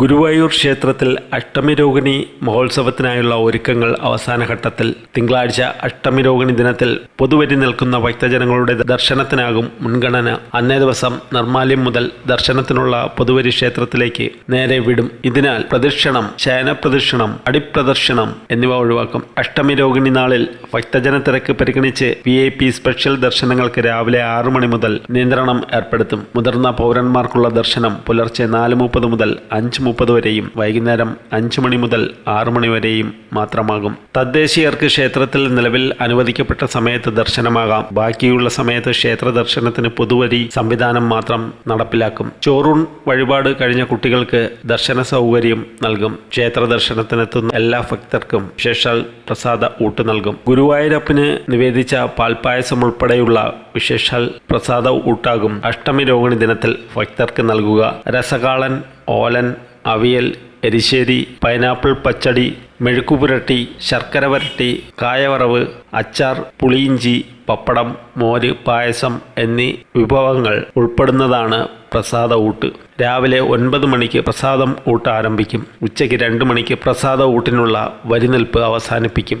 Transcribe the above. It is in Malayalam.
ഗുരുവായൂർ ക്ഷേത്രത്തിൽ അഷ്ടമിരോഹിണി മഹോത്സവത്തിനായുള്ള ഒരുക്കങ്ങൾ അവസാനഘട്ടത്തിൽ തിങ്കളാഴ്ച അഷ്ടമിരോഹിണി ദിനത്തിൽ പൊതുവരി നിൽക്കുന്ന ഭക്തജനങ്ങളുടെ ദർശനത്തിനാകും മുൻഗണന. അന്നേ ദിവസം നിർമാല്യം മുതൽ ദർശനത്തിനുള്ള പൊതുവരി ക്ഷേത്രത്തിലേക്ക് നേരെ വിടും. ഇതിനാൽ പ്രദക്ഷിണം ശയനപ്രദക്ഷിണം അടിപ്രദർശനം എന്നിവ ഒഴിവാക്കും. അഷ്ടമിരോഹിണി നാളിൽ ഭക്തജന തിരക്ക് പരിഗണിച്ച് വി ഐ പി സ്പെഷ്യൽ ദർശനങ്ങൾക്ക് രാവിലെ ആറു മണി മുതൽ നിയന്ത്രണം ഏർപ്പെടുത്തും. മുതിർന്ന പൗരന്മാർക്കുള്ള ദർശനം പുലർച്ചെ നാല് മുപ്പത് മുതൽ അഞ്ച് മുപ്പത് വരെയും വൈകുന്നേരം അഞ്ച് മണി മുതൽ ആറു മണി വരെയും മാത്രമാകും. തദ്ദേശീയർക്ക് ക്ഷേത്രത്തിൽ നിലവിൽ അനുവദിക്കപ്പെട്ട സമയത്ത് ദർശനമാകാം. ബാക്കിയുള്ള സമയത്ത് ക്ഷേത്ര ദർശനത്തിന് പൊതുവരി സംവിധാനം മാത്രം നടപ്പിലാക്കും. ചോറൂൺ വഴിപാട് കഴിഞ്ഞ കുട്ടികൾക്ക് ദർശന സൗകര്യം നൽകും. ക്ഷേത്ര ദർശനത്തിനെത്തുന്ന എല്ലാ ഭക്തർക്കും വിശേഷാൽ പ്രസാദ ഊട്ട് നൽകും. ഗുരുവായൂരപ്പന് നിവേദിച്ച പാൽപ്പായസം ഉൾപ്പെടെയുള്ള വിശേഷാൽ പ്രസാദ ഊട്ടാകും. അഷ്ടമി രോഹിണി ദിനത്തിൽ ഭക്തർക്ക് നൽകുക. രസകാളൻ ഓലൻ അവിയൽ എരിശ്ശേരി പൈനാപ്പിൾ പച്ചടി മെഴുക്കുപുരട്ടി ശർക്കര വരട്ടി കായവറവ് അച്ചാർ പുളിയിഞ്ചി പപ്പടം മോര് പായസം എന്നീ വിഭവങ്ങൾ ഉൾപ്പെടുന്നതാണ് പ്രസാദ ഊട്ട്. രാവിലെ ഒൻപത് മണിക്ക് പ്രസാദം ഊട്ട് ആരംഭിക്കും. ഉച്ചയ്ക്ക് രണ്ട് മണിക്ക് പ്രസാദ ഊട്ടിനുള്ള വരിനിൽപ്പ് അവസാനിപ്പിക്കും.